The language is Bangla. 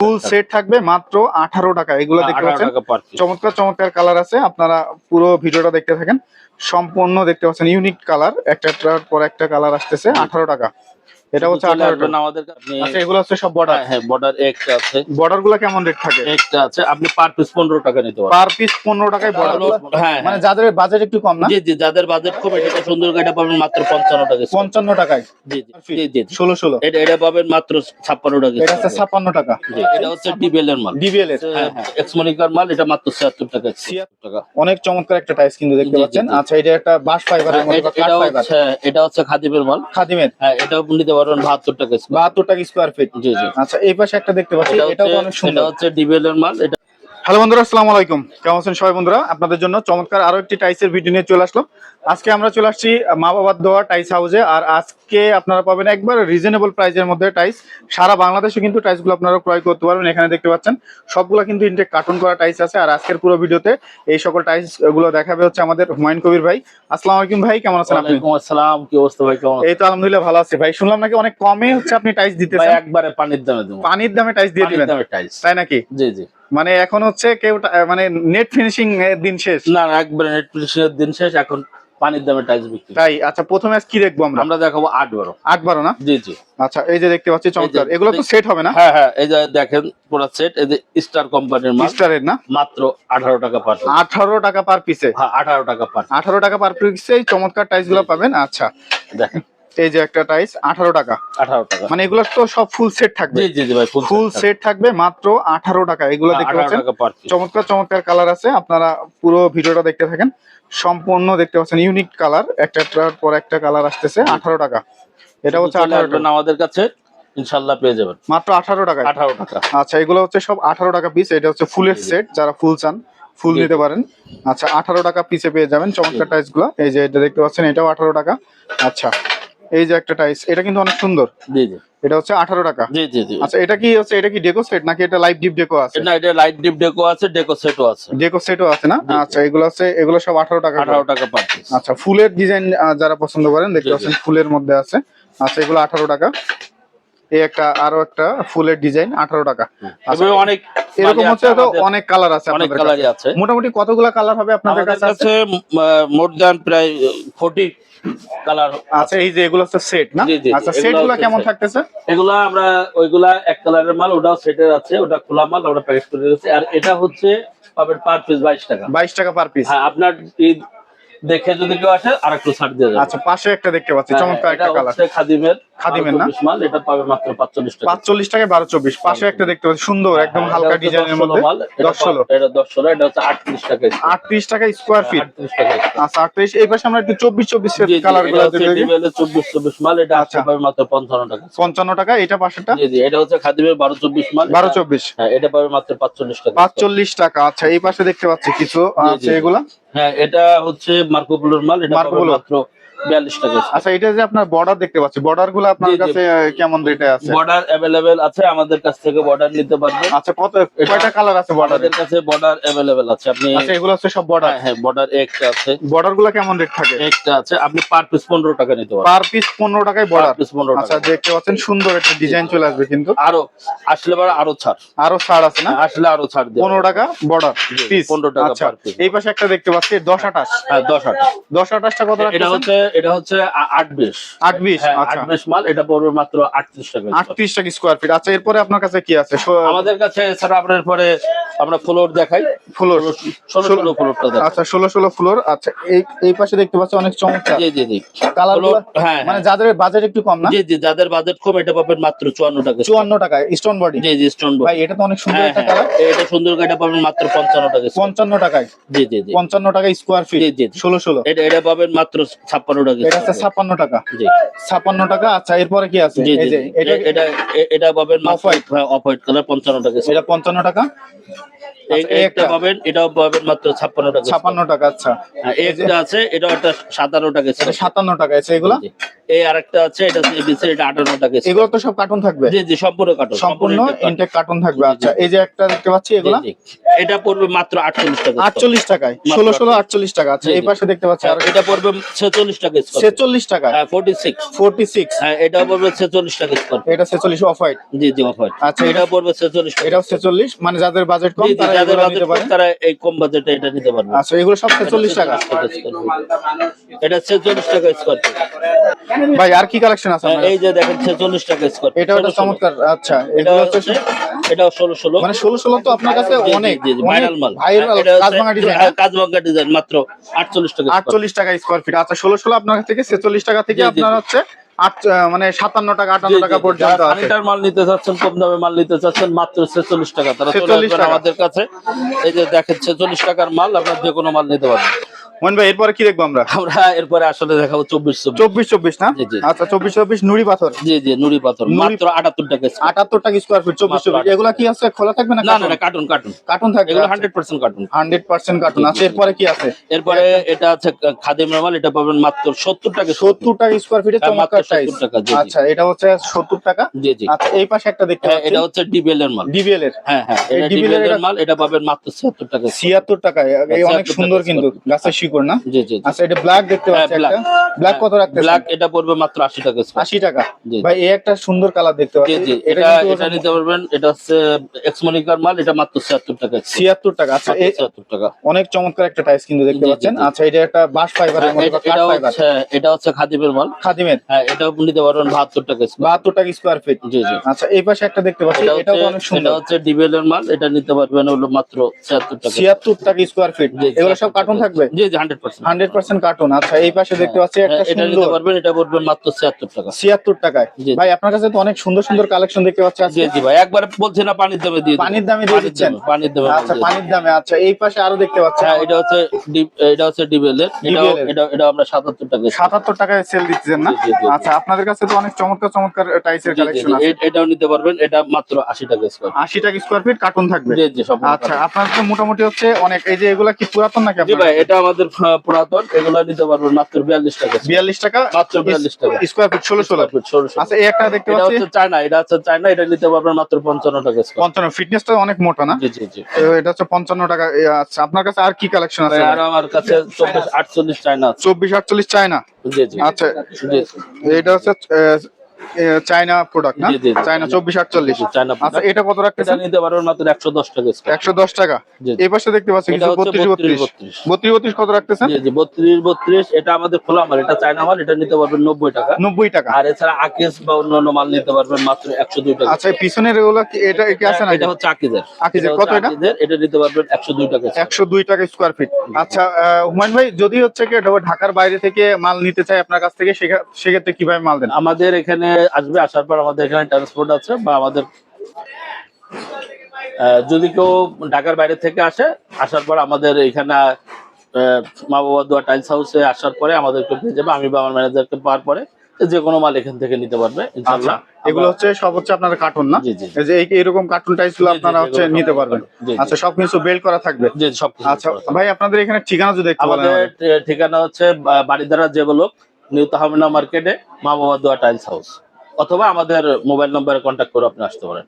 ফুল সেট থাকবে মাত্র আঠারো টাকা। এগুলো দেখতে পাচ্ছেন? চমৎকার চমৎকার কালার আছে। আপনারা পুরো ভিডিওটা দেখতে থাকেন। সম্পূর্ণ দেখতে পাচ্ছেন ইউনিক কালার একটা পর একটা কালার আসতেছে আঠারো টাকা। এটা হচ্ছে চলে আঠারো আসবেন টাকা আমাদের কাছে। আচ্ছা এগুলো হচ্ছে সব বর্ডার হ্যাঁ, হ্যাঁ বর্ডার একটা আছে। বর্ডারগুলো কেমন রেট থাকে? একটা আছে আপনি পার পিস পনেরো টাকা নিতে পারবেন। পার পিস পনেরো টাকায় বর্ডার হ্যাঁ মানে মানে যাদের বাজেট একটু কম না? জি জি যাদের বাজেট কম এটা সুন্দর এটা পাবেন মাত্র পঞ্চান্ন টাকা পঞ্চান্ন টাকায়? জি জি জি জি জি। ষোলো ষোলো। এটা এটা পাবেন মাত্র ছাপ্পান্ন টাকা এটা হচ্ছে ছাপ্পান্ন টাকা। জি, এটা হচ্ছে ডিবেল এর মাল। ডিবিএল এর হ্যাঁ হ্যাঁ। এক্সমনিকার মাল এটা মাত্র ছিয়াত্তর টাকা ছিয়াত্তর টাকা। অনেক চমৎকার একটা টাইস কিন্তু দেখতে পাচ্ছেন। আচ্ছা এটা একটা বাঁশ ফাইবারের হ্যাঁ, মধ্যে এটা- ফাইবার এটা হচ্ছে খাদিমের মাল। খাদিমের? হ্যাঁ এটাও নিতে বাহাত্তর টাকা square। বাহাত্তর টাকা স্কোয়ার ফিট জি জি। আচ্ছা এই পাশে একটা দেখতে পাচ্ছি এটা অনেক হচ্ছে এটা হচ্ছে ডিবেল এর মাল এটা হ্যালো বন্ধুরা আসসালামু আলাইকুম। কেমন আছেন সবাই বন্ধুরা? আপনাদের জন্য চমৎকার আরও একটি টাইসের ভিডিও নিয়ে চলে আসলাম। আজকে আমরা চলে আসছি মা বাবার দোয়া টাইস হাউসে আর আজকে আপনারা পাবেন একবার রিজনেবল প্রাইসের মধ্যে টাইস সারা বাংলাদেশে কিন্তু টাইসগুলো আপনারা ক্রয় করতে পারবেন এখানে দেখতে পাচ্ছেন। সবগুলো কিন্তু ইনটেক কার্টুন করা টাইস আছে। আর আজকের পুরো ভিডিওতে এই সকল টাইসগুলো দেখাবে হচ্ছে আমাদের হুমায়ুন কবির ভাই। আসসালামু আলাইকুম ভাই কেমন আছেন আপনি? আসসালাম কি অবস্থা ভাই কেমন এই তো আলহামদুলিল্লাহ ভালো আছি ভাই। শুনলাম নাকি অনেক কমে হচ্ছে আপনি টাইস ভাই দিতেছেন একবারে পানির দামে দেবো। পানির দামে টাইস দিয়ে দিবেন? তাই নাকি? জি জি। মানে এখন হচ্ছে কেউ মানে নেট ফিনিশিং এর দিন শেষ। না একবারে নেট এর দিন শেষ এখন পানির দামে টাইলস বিক্রি। তাই? আচ্ছা প্রথমে আজ কি দেখব আমরা? আমরা দেখাবো আট বারো। আট বারো না? জি জি। আচ্ছা এই যে দেখতে পাচ্ছি চমৎকার। এগুলো তো সেট হবে না? হ্যাঁ হ্যাঁ এই যে দেখেন পুরো সেট এই যে স্টার কোম্পানির মাল। স্টারের না? মাত্র আঠারো টাকা পার piece। আঠারো টাকা পার পিসে হ্যাঁ আঠারো টাকা পার piece। আঠারো টাকা পার পিসে চমৎকার টাইসগুলো পাবেন। আচ্ছা। দেখেন। এই যে একটা টাইস আঠারো টাকা। আঠারো টাকা। মানে এগুলো তো সব ফুল সেট থাকবে। জি জি জি ভাই ফুল সেট থাকবে। মাত্র আঠারো টাকা। এগুলো দেখতে পাচ্ছেন। চমৎকার চমৎকার কালার আছে। আপনারা পুরো ভিডিওটা দেখতে থাকেন। সম্পূর্ণ দেখতে পাচ্ছেন ইউনিক কালার একটা পর একটা কালার আসতেছে আঠারো টাকা। এটা হচ্ছে আঠারো টাকা। আমাদের কাছে। ইনশাল্লাহ পেয়ে যাবেন। মাত্র আঠারো টাকা আঠারো টাকা। আচ্ছা এগুলো হচ্ছে সব আঠারো টাকা পিস এটা হচ্ছে ফুলের সেট যারা ফুল চান ফুল। নিতে পারেন। আচ্ছা আঠারো টাকা পিসে পেয়ে যাবেন। চমৎকার টাইসগুলো এই যে এটা দেখতে পাচ্ছেন এটাও আঠারো টাকা। আচ্ছা এই যে একটা টাইস এটা কিন্তু অনেক সুন্দর। জি জি। এটা হচ্ছে আঠারো টাকা। জি জি জি। আচ্ছা এটা কি হচ্ছে এটা কি ডেকো সেট নাকি এটা লাইভ ডিপ ডেকো আছে? না এটা লাইট ডিপ ডেকো আছে ডেকো সেটও আছে। ডেকো সেটও আছে না। আচ্ছা এগুলো আছে এগুলো সব আঠারো টাকা। আঠারো টাকা পার আচ্ছা ফুলের ডিজাইন যারা পছন্দ করেন দেখতে। পাচ্ছেন ফুলের মধ্যে আছে। আচ্ছা এগুলো আঠারো টাকা। এই একটা আরও একটা ফুলের ডিজাইন আঠারো টাকা। আচ্ছা এভাবে অনেক এরকম মানে হচ্ছে তো অনেক কালার আছে অনেক কালারই আছে। মোটামুটি কতগুলা কালার হবে আপনাদের কাছে? মোর দ্যান প্রায় ফোর্টি কালার আচ্ছা এই যে এগুলো হচ্ছে সেট না? আচ্ছা সেটগুলো সেটগুলো কেমন থাকতেছে? এগুলা আমরা ওইগুলা এক কালারের মাল ওটাও সেটের আছে ওটা খোলা মাল আমরা প্যাকেজ করে রেখেছি আর এটা হচ্ছে পাবেন পার পিস বাইশ টাকা। বাইশ টাকা পার পিস হ্যাঁ আপনার দেখে যদি কেউ আসে আর একটু ছাড় দিয়ে যাবে। আচ্ছা পাশে একটা দেখতে পাচ্ছি হ্যাঁ, চমৎকার একটা কালার খাদিমের খাদিমের না? মাল এটা পাবে মাত্র পাঁচচল্লিশ টাকা। পাঁচচল্লিশ টাকায় বারো চব্বিশ পাশে একটা দেখতে পাচ্ছি সুন্দর একদম হ্যাঁ, হালকা ডিজাইনের মধ্যে। মাল, এটা দশ ষোলো। এটা হচ্ছে আটত্রিশ টাকা আটত্রিশ টাকা স্কোয়ার ফিট টাকা আচ্ছা আটত্রিশ। এই পাশে আমরা একটু চব্বিশ চব্বিশ জি, কালারগুলো ডিবেলে 24 24 মাল এটা আচ্ছা। পাবে মাত্র 55 টাকা। পঞ্চান্ন টাকা এটা পাশেটা জি জি এটা হচ্ছে খাদিমের 12 24 মাল বারো চব্বিশ হ্যাঁ এটা পাবে মাত্র 45 টাকা। পাঁচচল্লিশ টাকা আচ্ছা এই পাশে দেখতে পাচ্ছি কিছু আছে জি। এগুলা? হ্যাঁ এটা হচ্ছে মার্কো পোলোর মাল এটা মাত্র বিয়াল্লিশ টাকা আচ্ছা এটা যে আপনার বর্ডার দেখতে পাচ্ছি বর্ডারগুলো আপনার কাছে কেমন রেটে আছে? বর্ডার অ্যাভেলেবেল আছে আমাদের কাছ থেকে বর্ডার নিতে পারবেন। আচ্ছা কত কয়টা কালার আছে বর্ডার আমাদের কাছে বর্ডার অ্যাভেলেবেল আছে। আপনি আচ্ছা এগুলো হচ্ছে সব বর্ডার হ্যাঁ, হ্যাঁ বর্ডার একটা আছে। বর্ডারগুলো কেমন রেট থাকে? একটা আছে আপনি পার পিস 15 টাকা নিতে পারবেন। পার পিস 15 টাকায় বর্ডার পিস 15 টাকা আচ্ছা দেখতে পাচ্ছেন সুন্দর একটা ডিজাইন চলে আসবে কিন্তু। আরও আসলে বড় আরও ছাড়। আরও ছাড় আছে না? আসলে আরও ছাড় দেব 15 টাকা বর্ডার পিস 15 টাকা আচ্ছা, পার পিস এই পাশে একটা দেখতে পাচ্ছি 10 28 হ্যাঁ 10 28 10 28 টা কত রাখছেন এটা হচ্ছে এটা হচ্ছে আট বিশ। আট বিশ হ্যাঁ, আচ্ছা। আট বিশ মাল এটা পড়বে মাত্র আটত্রিশ টাকা আটত্রিশ টাকা স্কোয়ার ফিট আচ্ছা এরপরে আপনার কাছে কি আছে? আমাদের কাছে আপনার পরে আমরা ফ্লোর দেখাই। ফ্লোর ষোলো ষোলো ফ্লোরটা আচ্ছা ষোলো ষোলো ফ্লোর আচ্ছা এই এই পাশে দেখতে পাচ্ছি অনেক চমৎকার। জি জি জি। কালার হ্যাঁ মানে হ্যাঁ। যাদের বাজেট একটু কম না? জি জি যাদের বাজেট কম এটা পাবেন মাত্র চুয়ান্ন টাকা চুয়ান্ন টাকা স্টোন বডি জি জি স্টোন ভাই এটা তো অনেক সুন্দর হ্যাঁ একটা কালার এটা সুন্দর এটা পাবেন মাত্র পঞ্চান্ন টাকা পঞ্চান্ন টাকায়। জি জি জি। পঞ্চান্ন টাকা স্কোয়ার ফিট জি, জি, জি। ষোলো ষোলো। এটা এটা পাবেন মাত্র ছাপ্পান্ন টাকা। এটা হচ্ছে ছাপ্পান্ন টাকা। জি। ছাপ্পান্ন টাকা আচ্ছা এরপরে কি আছে? জি জি এটা এ- এটা এ- এটা পাবেন Off white। Off white colour পঞ্চান্ন টাকা। এটা পঞ্চান্ন টাকা। এই- আচ্ছা, এই একটা একটা। পাবেন এটাও পাবেন মাত্র ছাপ্পান্ন টাকা। ছাপ্পান্ন টাকা আচ্ছা। হ্যাঁ, একটা আছে এটা একটা সাতান্ন টাকা। সাতান্ন টাকা আছে এগুলা? জি। এই আরেকটা আছে এটা এবিসি এটা আটান্ন টাকা। এগুলো তো সব কার্টুন থাকবে? জি জি সম্পূর্ণ কাটো সম্পূর্ণ ইনটেক কার্টুন থাকবে আচ্ছা। এই যে একটা দেখতে পাচ্ছি এগুলা। এটা পড়বে মাত্র আটচল্লিশ টাকা আটচল্লিশ টাকায়। ষোলো ষোলো আটচল্লিশ। টাকা আচ্ছা জি, এই পাশে দেখতে পাচ্ছি হ্যাঁ, আরও এটা পড়বে ছেচল্লিশ টাকা স্কোয়ার। ছেচল্লিশ টাকায় ফোর্টি সিক্স ফোর্টি সিক্স হ্যাঁ এটা পড়বে ছেচল্লিশ টাকা স্কোয়ার। এটা ছেচল্লিশ অফ হোয়াইট জি জি অফ হোয়াইট আচ্ছা, এটা পড়বে ছেচল্লিশ এটাও ছেচল্লিশ। মানে যাদের বাজেট কম তারা যাদের বাজেট কম তারা এই কম বাজেটে এটা নিতে পারবে। আচ্ছা এগুলো সব ছেচল্লিশ টাকা। এটা ছেচল্লিশ টাকা স্কোয়ার। ভাই আর কি কালেকশন আছে এই যে দেখেন ছেচল্লিশ টাকা স্কোয়ার। এটা ওটা চমৎকার। আচ্ছা এটা হচ্ছে হচ্ছে এটাও ষোলো ষোলো। মানে ষোলো ষোলো তো আপনার কাছে অনেক। ভাইরাল মাল ভাইরাল এটা ডিজাইন হ্যাঁ, ডিজাইন মাত্র আটচল্লিশ টাকা স্কোয়ার ফিট আচ্ছা ষোলো ষোলো আপনার কাছ থেকে ছেচল্লিশ টাকা থেকে আপনার হচ্ছে আট মানে সাতান্ন টাকা আটান্ন টাকা পর্যন্ত ফার্নিচার মাল নিতে চাচ্ছেন কম দামে মাল নিতে চাচ্ছেন মাত্র ছেচল্লিশ টাকা। তারা চলে আসবেন আমাদের কাছে। এই যে দেখেন ছেচল্লিশ টাকার মাল আপনার যে কোনো মাল নিতে পারবেন। মোহন ভাই এরপরে কি দেখব আমরা? আমরা এরপরে আসলে দেখাবো চব্বিশ চব্বিশ। চব্বিশ না। আচ্ছা চব্বিশ চব্বিশ নুড়ি পাথর। জি জি নুড়ি পাথর। মাত্র আটাত্তর টাকা আটাত্তর টাকা স্কোয়ার ফিট চব্বিশ চব্বিশ। এগুলা কি আছে? খোলা থাকবে না না কার্টুন কার্টুন কার্টুন থাকবে এগুলো hundred percent carton hundred percent carton আছে এরপরে কি আছে? এরপরে এটা আছে খাদিমের মাল এটা পাবেন মাত্র সত্তর টাকা সত্তর টাকা স্কোয়ার ফিটে হ্যাঁ, চমৎকার টাইস 70 টাকা, জি, জি। আচ্ছা এটা হচ্ছে সত্তর টাকা? জি জি। আচ্ছা এই পাশে একটা দেখতে হ্যাঁ, এটা হচ্ছে ডিবিএল এর মাল। ডিবিএল এর হ্যাঁ হ্যাঁ ডিবিএল এর মাল এটা পাবেন মাত্র ছিয়াত্তর টাকা ছিয়াত্তর টাকা অনেক সুন্দর কিন্তু গাছের শিকড় না? জি জি আচ্ছা এটা ব্ল্যাক দেখতে হ্যাঁ, পাচ্ছি একটা। ব্ল্যাক কত রাখতে ব্ল্যাক এটা পড়বে মাত্র আশি টাকা square। আশি টাকা। ভাই এই একটা সুন্দর কালার দেখতে পাচ্ছি। জি এটা এটা এটা নিতে পারবেন। এটা হচ্ছে এক্সমনিকার মাল এটা মাত্র ছিয়াত্তর টাকা square। ছিয়াত্তর টাকা। আচ্ছা এই ছিয়াত্তর টাকা। অনেক চমৎকার একটা টাইস কিন্তু দেখতে পাচ্ছেন। আচ্ছা এটা একটা বাঁশ ফাইবারের মধ্যে এটা- এটা ফাইবার এটা হচ্ছে খাদিমের মাল। খাদিমের। হ্যাঁ এটাও নিতে পারবেন বাহাত্তর টাকা square। বাহাত্তর টাকা স্কোয়ার ফিট জি জি। আচ্ছা এই পাশে একটা দেখতে পাচ্ছি এটা অনেক সুন্দর। এটা হচ্ছে ডিবেল এর মাল এটা নিতে পারবেন হলো মাত্র ছিয়াত্তর টাকা। ছিয়াত্তর টাকা স্কোয়ার ফিট এগুলো সব 76 কার্টুন থাকবে? জি জি হান্ড্রেড পার্সেন্ট। কার্টুন আচ্ছা এই পাশে দেখতে পাচ্ছি একটা এটা নিতে পারবেন এটা পড়বে মাত্র ছিয়াত্তর টাকা। ছিয়াত্তর টাকায়। ভাই আপনার কাছে তো অনেক সুন্দর সুন্দর কালেকশন দেখতে পাচ্ছি। জি জি ভাই একবার বলছি না পানির দামে দিয়ে পানির দামে দিয়ে দিচ্ছেন? পানির দামে আচ্ছা পানির দামে আচ্ছা এই পাশে আরও দেখতে পাচ্ছি। হ্যাঁ এটা হচ্ছে এটা হচ্ছে ডিবেল এর এটাও DBL এর। এটা এটা আমরা সাতাত্তর টাকা সাতাত্তর টাকায় সেল দিচ্ছেন না। আচ্ছা আপনাদের কাছে তো অনেক চমৎকার চমৎকার টাইসের কালেকশন আছে। এটাও নিতে পারবেন এটা মাত্র আশি টাকা স্কোয়ার আশি টাকা স্কোয়ার ফিট কার্টুন থাকবে। জি জি সব আচ্ছা আপনার তো মোটামুটি হচ্ছে অনেক এই যে এগুলা কি পুরাতন নাকি জি ভাই এটা আমাদের পুরাতন এগুলো নিতে পারবেন মাত্র বিয়াল্লিশ টাকা। বিয়াল্লিশ টাকা? মাত্র 42 টাকা। স্কোয়ার ফিট ষোলো ষোলো ষোলো ষোলো। আচ্ছা একটা দেখতে এটা হচ্ছে চায়না এটা হচ্ছে চায়না এটা নিতে পারবেন মাত্র পঞ্চান্ন টাকা পঞ্চান্ন ফিটনেসটা অনেক মোটা না? জি জি জি। এটা হচ্ছে পঞ্চান্ন টাকা আচ্ছা আপনার কাছে আর কি কালেকশন আছে? আর আমার কাছে চব্বিশ আটচল্লিশ চায়না চব্বিশ আটচল্লিশ চায়না? জি জি। আচ্ছা এটা হচ্ছে চায়না প্রোডাক্ট না। চায়না চব্বিশ আটচল্লিশ। আচ্ছা এটা কত রাখতেছেন? নিতে পারবেন মাত্র একশো দশ টাকা একশো দশ টাকা। এই পাশে দেখতে পাচ্ছি কিছু বত্রিশ বত্রিশ। বত্রিশ বত্রিশ। কত রাখতেছেন? জি জি বত্রিশ বত্রিশ। এটা আমাদের খোলা মাল এটা চায়না মাল এটা নিতে পারবেন নব্বই টাকা। নব্বই টাকা। আর এছাড়া আকেশ বা অন্যান্য মাল নিতে পারবেন মাত্র একশো দুই টাকা আচ্ছা পিছনের এগুলো এটা কি আছে না এটা হচ্ছে আকিজের। আকিজের, কত এটা? এটা নিতে পারবেন একশো দুই টাকা একশো দুই টাকা স্কোয়ার ফিট আচ্ছা হুমায়ুন ভাই যদি হচ্ছে কি এটা ঢাকার বাইরে থেকে মাল নিতে চাই আপনার কাছ থেকে সেক্ষেত্রে কীভাবে মাল দেন? আমাদের এখানে আসবে আসার পর আমাদের এখানে ট্রান্সপোর্ট আছে বা আমাদের যদি কেউ ঢাকার বাইরে থেকে আসে আসার পর আমাদের এখানে মা বাবা দোয়া টাইলস হাউসে আসার পরে আমাদেরকে পেয়ে যাবে আমি বা আমার ম্যানেজারকে পাওয়ার পরে যে কোনো মাল এখান থেকে নিতে পারবে আচ্ছা ইনশাআল্লাহ এগুলো হচ্ছে সব হচ্ছে আপনার কার্টুন না জি, জি। যে এরকম কার্টুন টাইসগুলো আপনারা হচ্ছে নিতে পারবেন। আচ্ছা সবকিছু বেল্ট করা থাকবে যে আচ্ছা ভাই আপনাদের এখানে ঠিকানা যদি একটু বলেন আমাদের। ঠিকানা হচ্ছে বা- বাড়িধারা জেবলক নিউ তাহমিনা মার্কেটে মা বাবা দোয়া টাইলস হাউস অথবা আমাদের মোবাইল নম্বরে কন্ট্যাক্ট করে আপনি আসতে পারেন।